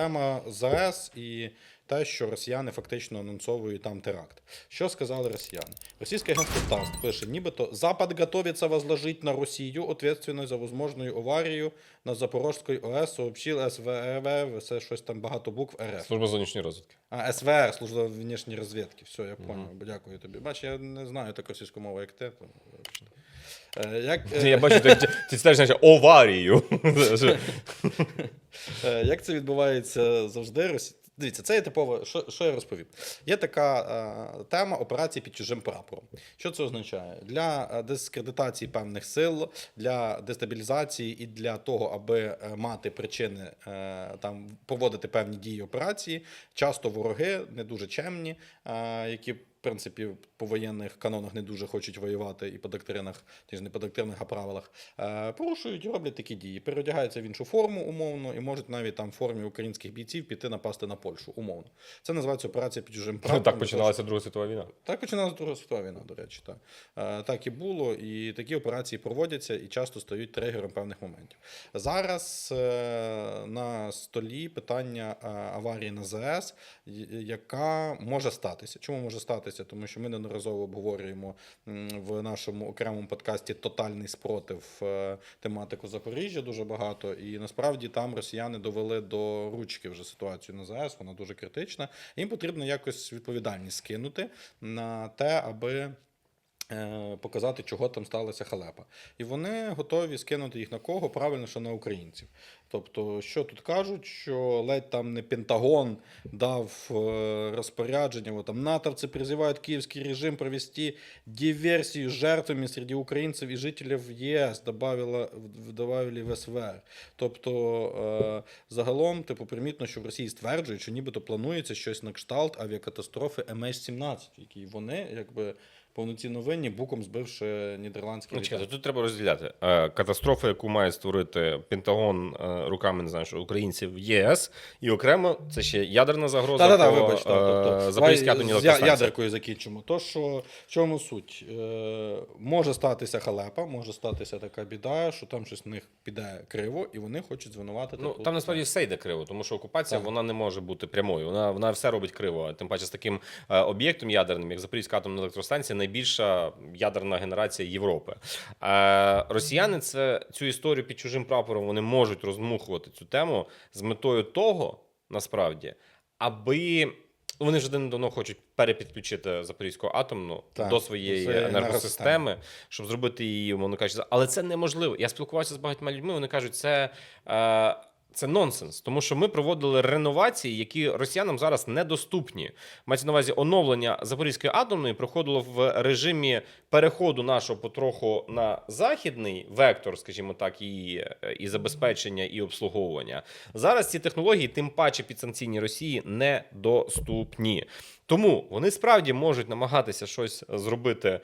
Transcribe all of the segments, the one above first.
Тема ЗАЕС і те, що росіяни фактично анонсовують там теракт. Що сказали росіяни? Російське агентство ТАСС пише, нібито Запад готовится возложить на Росію ответственность за возможную аварію на Запорожській ОС, сообщил СВР, все щось там багато букв РФ. Служба зовнішньої розвідки. А, СВР, служба внішньої розвідки. Все, я понял. Дякую тобі. Бач, я не знаю так російську мову, як ти. то. Е, Як, е, Я бачу, ти, ти читаєш наче аварію. Е, Як це відбувається завжди? Дивіться, це є типово. Що, що я розповів? Є така е, тема операції під чужим прапором. Що це означає? Для е, дискредитації певних сил, для дестабілізації і для того, аби е, мати причини е, там проводити певні дії операції, часто вороги не дуже чемні, е, які. Принципі, по воєнних канонах не дуже хочуть воювати і по доктринах, ті ж не по доктринах, а правилах, е, порушують і роблять такі дії. Переодягаються в іншу форму умовно і можуть навіть там в формі українських бійців піти напасти на Польщу умовно. Це називається операція під чужим прапором. Так починалася Друга світова війна. Так починалася Друга світова війна, до речі. Так. Е, так і було, і такі операції проводяться і часто стають тригером певних моментів. Зараз е, на столі питання аварії на y- яка може статися. Чому може статися? Тому що ми неодноразово обговорюємо в нашому окремому подкасті тотальний спротив е, тематику Запоріжжя дуже багато. І насправді там росіяни довели до ручки вже ситуацію на ЗАЕС, вона дуже критична. Їм потрібно якось відповідальність скинути на те, аби. Е, Показати, чого там сталася халепа. І вони готові скинути їх на кого? Правильно, що на українців. Тобто, що тут кажуть, що ледь там не Пентагон дав е, розпорядження, вот там натовці призивають київський режим провести диверсію жертвами серед українців і жителів ЄС, добавила, в- СВР. Тобто, е, загалом, типу, примітно, що в Росії стверджують, що нібито планується щось на кшталт авіакатастрофи MH17, в якій вони якби повноцінно винні, буком збивши нідерландський Ну, літак. тут треба розділяти. Е, Катастрофа, яку має створити Пентагон е, руками не знаю, що українців ЄС, і окремо це ще ядерна загроза. По, вибач, е, тобто, Запорізькій давай з ядеркою закінчимо. То, що в чому суть? Може статися халепа, може статися така біда, що там щось в них піде криво, і вони хочуть звинуватити. Ну там насправді все йде криво, тому що окупація Так. вона не може бути прямою. Вона вона все робить криво. Тим паче з таким об'єктом ядерним, як Запорізька атомна електростанція, найбільша ядерна генерація Європи. Е, росіяни це цю історію під чужим прапором вони можуть роздмухувати цю тему з метою того, насправді, аби. Вони вже давно хочуть перепідключити Запорізьку атомну Так, до своєї енергосистеми, щоб зробити її, умовно кажучи, але це неможливо. Я спілкувався з багатьма людьми. Вони кажуть, це. Е, це нонсенс, тому що ми проводили реновації, які росіянам зараз недоступні. Мається на увазі оновлення Запорізької атомної проходило в режимі переходу нашого потроху на західний вектор, скажімо так, і, і забезпечення, і обслуговування. Зараз ці технології, тим паче підсанкційні Росії, недоступні. Тому вони справді можуть намагатися щось зробити,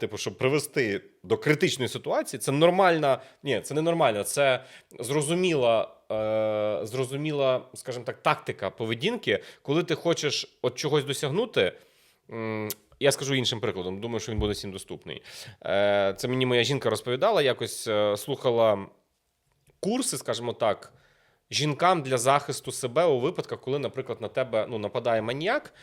типу, щоб привести до критичної ситуації. Це нормальна, ні, це не нормально, це зрозуміла, е, зрозуміла, скажімо так, тактика поведінки, коли ти хочеш от чогось досягнути. Я скажу іншим прикладом, думаю, що він буде всім доступний. Е, Це мені моя жінка розповідала, якось е, слухала курси, скажімо так, жінкам для захисту себе у випадках, коли, наприклад, на тебе ну, нападає маніяк,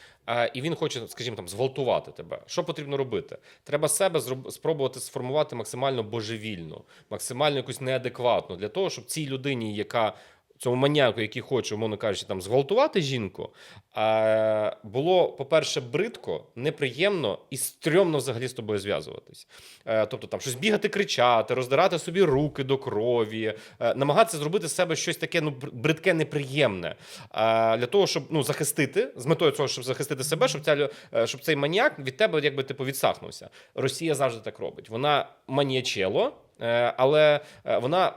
і він хоче, скажімо, там, зґвалтувати тебе. Що потрібно робити? Треба себе спробувати сформувати максимально божевільно, максимально якусь неадекватно, для того, щоб цій людині, яка цьому маніяку, який хоче, умовно кажучи, там зґвалтувати жінку, е, було, по-перше, бридко, неприємно і стрьомно взагалі з тобою зв'язуватись. Е, тобто там щось бігати, кричати, роздирати собі руки до крові, е, намагатися зробити з себе щось таке ну, бридке, неприємне. Для того, щоб ну, захистити, з метою цього, щоб захистити себе, щоб, ця, е, щоб цей маніяк від тебе якби типу відсахнувся. Росія завжди так робить. Вона маніячело, але вона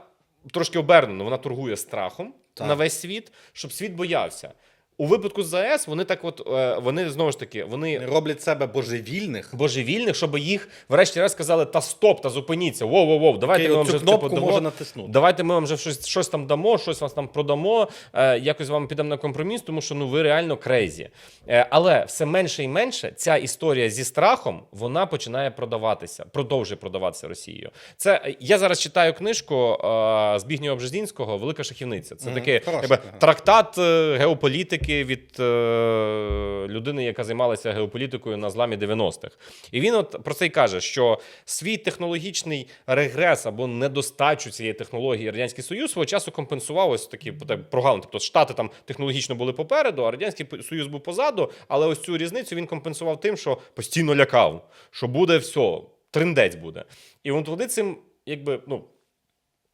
трошки обернено, вона торгує страхом Так. на весь світ, щоб світ боявся. У випадку з ЗАЕС вони так, от е, вони знову ж таки, вони роблять себе божевільних. божевільних, щоб їх врешті-решт сказали, та стоп, та зупиніться. Воу, воу, воу, давайте ми вам вже кнопку типу, може натиснути. Давайте ми вам вже щось, щось там дамо, щось вас там продамо, е, якось з вами підемо на компроміс, тому що ну ви реально крейзі. Е, але все менше і менше ця історія зі страхом вона починає продаватися, продовжує продаватися Росією. Це я зараз читаю книжку е, Збігнєва Бжезінського Велика шахівниця. Це хороша якби, трактат е, геополітики від е, людини, яка займалася геополітикою на зламі 90-х. І він от про це й каже, що свій технологічний регрес або недостачу цієї технології Радянський Союз свого часу компенсував ось такі так, прогалини. Тобто Штати там технологічно були попереду, а Радянський Союз був позаду. Але ось цю різницю він компенсував тим, що постійно лякав, що буде все, триндець буде. І от вони цим, якби, ну.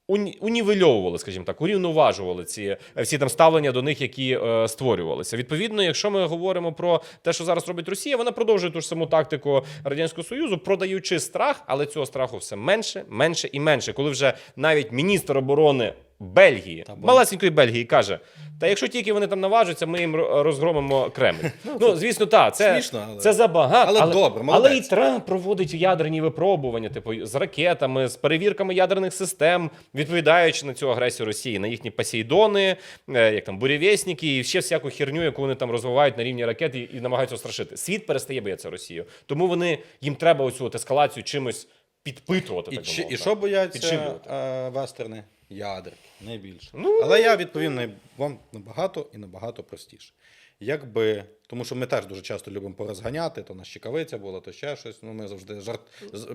Уні- унівельовували, скажімо так, урівноважували ці е, всі там ставлення до них, які е, створювалися. Відповідно, якщо ми говоримо про те, що зараз робить Росія, вона продовжує ту ж саму тактику радянського союзу, продаючи страх, але цього страху все менше, менше і менше. Коли вже навіть міністр оборони Бельгії, Та малесенької Бельгії, каже: та якщо тільки вони там наважаться, ми їм розгромимо Кремль. Ну звісно, так, це, смішно, але- це забагато. Але добре, але і. Трамп проводить ядерні випробування, типу з ракетами, з перевірками ядерних систем, відповідаючи на цю агресію Росії, на їхні посейдони, е, як там бурєвєсники і ще всяку херню, яку вони там розвивають на рівні ракет і, і намагаються страшити. Світ перестає боятися Росію. Тому вони їм треба оцю ескалацію чимось підпитувати. І, так чи, і що бояться е, вестерни? Ядерки, найбільше. Ну, Але я відповім вам набагато і набагато простіше. Якби, тому що ми теж дуже часто любимо порозганяти, то на щекавиця була, то ще щось. Ну, ми завжди жарт.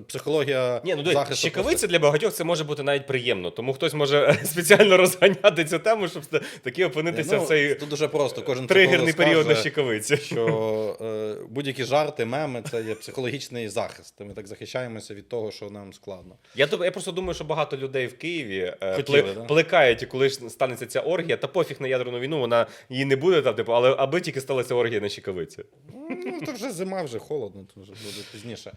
Психологія Ні, ну захисту. щекавиця для багатьох це може бути навіть приємно, тому хтось може спеціально розганяти цю тему, щоб таки опинитися Ну, в цей Тут дуже просто. Кожен тригерний період на щекавиці. що е, будь-які жарти, меми це є психологічний захист. Ми так захищаємося від того, що нам складно. Я, я просто думаю, що багато людей в Києві е, Хотіли, пле- да? плекають, коли ж станеться ця оргія, та пофіг на ядерну війну, вона її не буде там, типу, але аби тільки сталася оргія на щекавиці. Ну, то вже зима, вже холодно, то вже буде пізніше.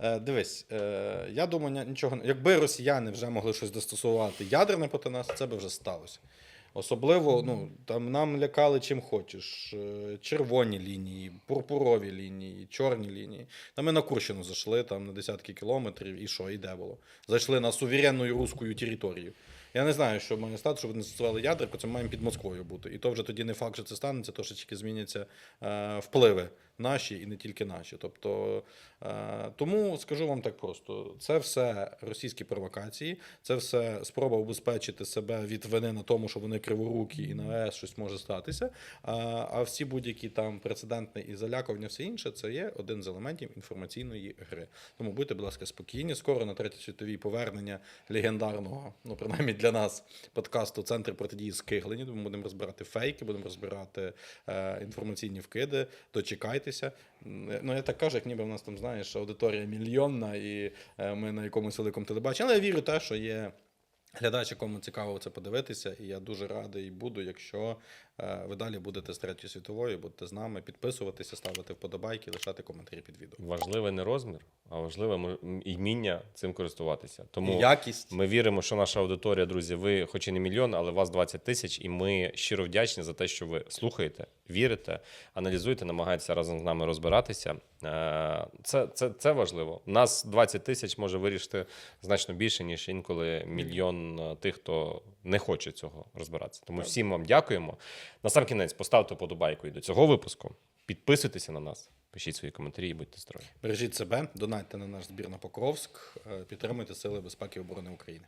Е, Дивись, е, я думаю, нічого якби росіяни вже могли щось достосувати ядерне проти нас, це би вже сталося. Особливо, ну там нам лякали чим хочеш. Е, Червоні лінії, пурпурові лінії, чорні лінії. Та ми на Курщину зайшли там на десятки кілометрів, і що, і де було? Зайшли на суверенну руську територію. Я не знаю, що має стати, щоб вони застосували ядерку, це маємо під Москвою бути. І то вже тоді не факт, що це станеться, трошечки зміняться е, впливи наші і не тільки наші. Тобто, е, тому скажу вам так просто: це все російські провокації, це все спроба убезпечити себе від вини на тому, що вони криворукі і на ЕС щось може статися. А, всі будь-які там прецедентні і залякування, все інше, це є один з елементів інформаційної гри. Тому будьте, будь ласка, спокійні. Скоро на третій світовій повернення легендарного, ну принаймні для нас, подкасту Центр протидії скиглені. Ми будемо розбирати фейки, будемо розбирати е, інформаційні вкиди. Дочекайтеся. М, Ну я так кажу, як ніби в нас там знаєш, аудиторія мільйонна, і е, ми на якомусь великому телебаченні. Але я вірю те, що є. Глядач, якому цікаво це подивитися, і я дуже радий буду, якщо е, ви далі будете з третьої світової, будете з нами підписуватися, ставити вподобайки, лишати коментарі під відео. Важливий не розмір, а важливе м- цим користуватися. Тому якість. ми віримо, що наша аудиторія, друзі, ви хоч і не мільйон, але вас 20 тисяч, і ми щиро вдячні за те, що ви слухаєте, вірите, аналізуєте, намагаєтеся разом з нами розбиратися. Е, Це, це, це важливо. Нас 20 тисяч може вирішити значно більше, ніж інколи мільйон е, тих, хто не хоче цього розбиратися. Тому всім вам дякуємо. На сам кінець поставте подобайку і до цього випуску. Підписуйтеся на нас, пишіть свої коментарі і будьте здорові. Бережіть себе, донайте на наш збір на Покровськ, е, підтримуйте Сили безпеки і оборони України.